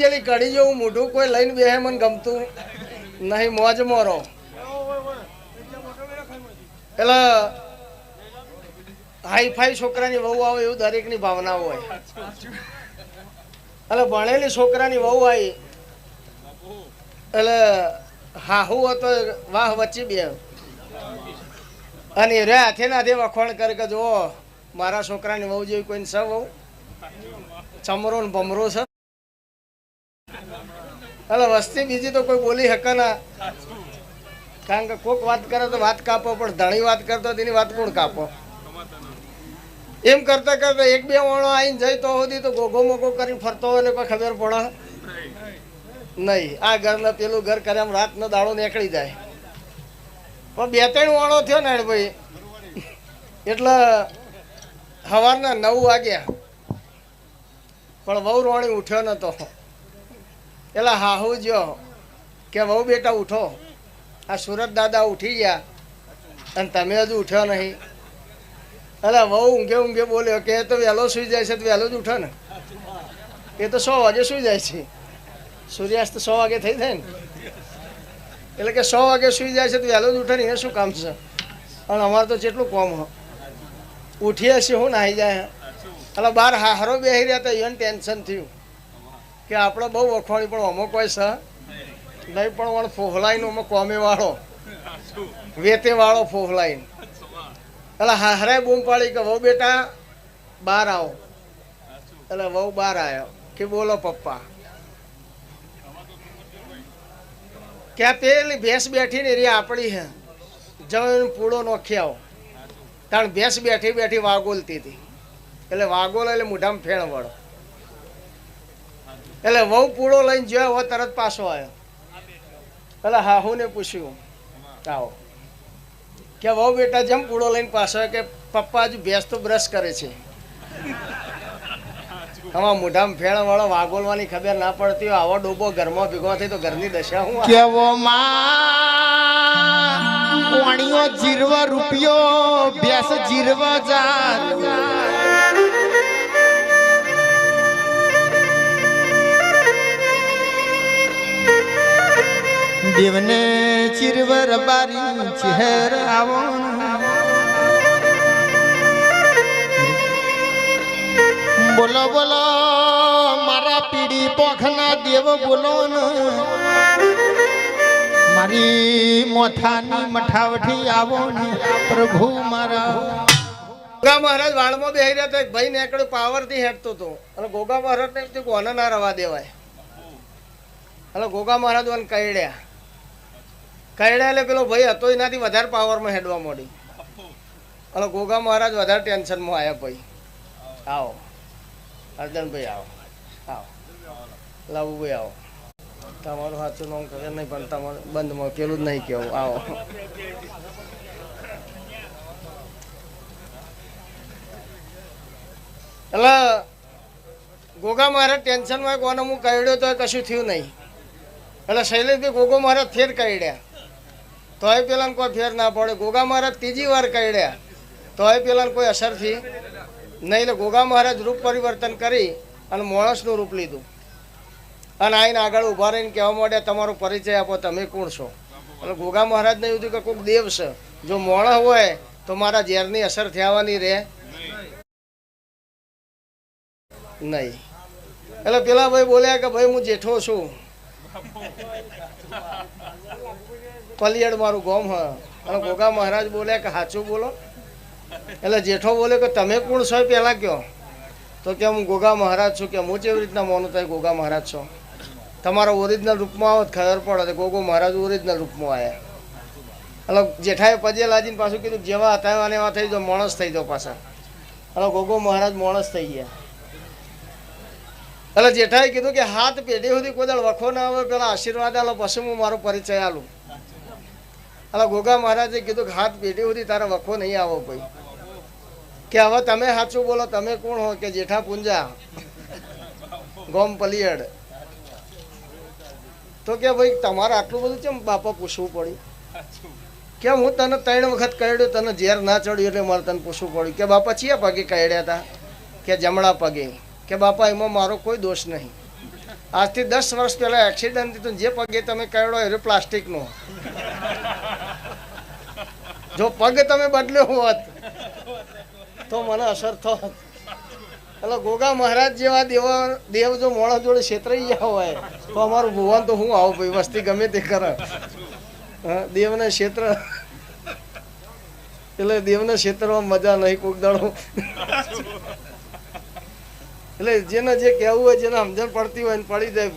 Jelly કડી જેવું મોઢું કોઈ લઈને બેહે, મને ગમતું નહીં. મોજ મોરો. એટલે હાઈ ફાઈ છોકરાની વહુ આવે એવું દરેકની ભાવના હોય. એટલે ભણેલી છોકરાની વહુ આવી. એટલે હાહુ હતો, વાહ વચ્ચે બે. અને રે હાથે ને હાથે વખોણ કરે કે જો મારા છોકરાની વહુ જેવી કોઈને છે વહુ? ચમરો ને ભમરો છે? એટલે વસ્તી બીજી તો કોઈ બોલી શકે ના. કારણ કે કોક વાત કરે તો વાત કાપો, પણ ધણી વાત કરતો તેની વાત કોણ કાપો? એમ કરતા કરતા એક બે વાણો આવીને જઈ તો સુધી તો ગોગો મોગો કરીને ફરતો હોય ને ખબર પડે? નહીં. આ ઘરના પેલું ઘર કરે આમ રાતનો દાડો નીકળી જાય. પણ બે ત્રણ વાણો થયો ને ભાઈ એટલે સવારના નવ વાગ્યા. પણ વહુ રોણી ઉઠ્યો નતો. એટલે હાહુ જો કે વહુ બેટા ઉઠો. આ સુરત દાદા ઉઠી ગયા અને તમે હજુ ઉઠ્યો નહીં. એટલે વહુ ઊંઘે ઊંઘે બોલ્યો કે એ તો વહેલો સુઈ જાય છે, તો વહેલો જ ઉઠો ને. એ તો સો વાગે સુઈ જાય છે. સૂર્યાસ્ત સો વાગે થઈ જાય ને. એટલે કે સો વાગે સુઈ જાય છે, તો વહેલો જ ઉઠે ને એને શું કામ છે? પણ અમારે તો જેટલું કોમ હો ઉઠીએ છીએ હું, નાહી જાય. એટલે બહાર હારો બેહી રહ્યા હતા એને ટેન્શન થયું. કે આપણે બહુ વખવાણી પણ અમો કોઈ છે. નહીં પણ વણ ફોહલાઈનો અમે કોમે વાળો વેતે વાળો ફોહલાઈન એટલે હારે બૂમ પાડી કે, વહુ બેટા, બહાર આવો. એટલે વહુ બહાર આવ્યો. કે, બોલો પપ્પા. ક્યાં પેલી ભેંસ બેઠી ને એ આપણી હે. જમીન પૂળો નોખી આવો. કારણ ભેંસ બેઠી બેઠી વાગોલતી હતી. એટલે વાગોલ એટલે મોઢામાં ફેણ વળો. એટલે વહુ પૂળો લઈને જોયો હોય તરત પાછો આવ્યો. એટલે હાહુને પૂછ્યું, આવો. કે વહુ બેટા, જેમ પૂળો લઈને પાછો કે પપ્પા હજુ ભેંસ તો બ્રશ કરે છે. આમાં મોઢામાં ફેણ વાળો વાગોલવાની ખબર ના પડતી હોય, આવો ડોબો ઘરમાં ભેગો થઈ તો ઘરની દશા હું કેવો માં? જીરવા રૂપિયો, ભેંસ જીરવા જાત. દેવને ચિરવર બારી ચહેર આવો બોલો બોલો, મારા પીડી પોખના દેવ બોલો મારી મોથાની મઠાવઠી આવો ને પ્રભુ મારા. ગોગા મહારાજ વાળમાં બેહી રહ્યા હતા ભાઈ નેકડે પાવરથી હેઠતો હતો. અને ગોગા મહારાજ ને કીધું કોને ના રવા દેવાય. એટલે ગોગા મહારાજ કહી કહેડ્યા કહેડ્યા એટલે પેલો ભાઈ હતો એનાથી વધારે પાવરમાં હેડવા મળી એટલે ગોગા મહારાજ વધારે ટેન્શનમાં આવ્યા ભાઈ. આવો. અર્જનભાઈ આવો. આવો. લાવુભાઈ આવો. તમારું સાચું નામ ખબર નહીં, પણ તમારું બંધમાં પેલું જ નહીં કેવું આવો. એટલે ગોગા મહારાજ ટેન્શનમાં કોને હું કરડ્યો તો કશું થયું નહીં. એટલે શૈલેષભાઈ ગોગો મહારાજ ફેર કહ્યા તોય પેલાને કોઈ ફેર ના પડે. ગોગા મહારાજ ત્રીજી વાર કહ્યા તોય પેલાને કોઈ અસર થઈ. નહીં એટલે ગોગા મહારાજ રૂપ પરિવર્તન કરી અને માણસનું રૂપ લીધું. અને આઈને આગળ ઊભા રહીને કહેવા માંડ્યા, તમારો પરિચય આપો, તમે કોણ છો? એટલે ગોગા મહારાજને એવું થયું કે કોઈક દેવ છે. જો મોણસ હોય, તો મારા ઝેરની અસર થવાની રહે. નહીં. એટલે પેલા ભાઈ બોલ્યા કે, ભાઈ, હું જેઠો છું. પલિયડ મારું ગોમ હ. અને ગોગા મહારાજ બોલ્યા કે સાચું બોલો. એટલે જેઠો બોલે કે તમે કોણ છો પહેલાં કયો. તો કે હું ગોગા મહારાજ છું કે હું કેવી રીતના મોનું થાય ગોગા મહારાજ છો. તમારા ઓરિજિનલ રૂપમાં આવો ખબર પડે ગોગો મહારાજ ઓરિજિનલ રૂપમાં આવ્યા એટલે જેઠાએ પજે લાજીને પાછું કીધું જેવા હતા અને એવા થઈ જાઓ, માણસ થઈ જાઓ પાછા. એટલે ગોગો મહારાજ માણસ થઈ ગયા. એટલે જેઠાએ કીધું કે હાથ પેઢી સુધી કોઈ દળ વખો ના આવે, પેલા આશીર્વાદ આલો, પછી હું મારો પરિચય આલું. એટલે ગોગા મહારાજે કીધું કે હાથ પેઢી સુધી તારે વખો નહીં આવો ભાઈ. કે હવે તમે સાચું બોલો, તમે કોણ હો? કે જેઠા પુંજા? ગોમ પલિયડ. તો કે ભાઈ, તમારે આટલું બધું કેમ બાપા પૂછવું પડ્યું? કે હું તને ત્રણ વખત કહ્યું તને ઝેર ના ચડ્યું એટલે મારે તને પૂછવું પડ્યું. કે બાપા ચિયા પગે કહ્યા હતા કે જમણા પગે? કે બાપા, એમાં મારો કોઈ દોષ નહીં. આજથી દસ વર્ષ પહેલાં એક્સિડન્ટ થયું જે પગે તમે કહેડો એ પ્લાસ્ટિકનો જો પગ તમે બદલ્યો હોત, તો મને અસર થોત. એટલે ગોગા મહારાજ જેવા દેવ દેવ જો મોણસ જોડે છેતરાઈ ગયા હોય, તો અમારું ભુવન તો હું આવું ભાઈ, વસ્તી ગમે તે કરે. દેવને ક્ષેત્ર એટલે દેવને ક્ષેત્રમાં મજા નહીં, કોક દાડો. એટલે જેને જે કહેવું હોય, જેને સમજણ પડતી હોય ને પડી જાય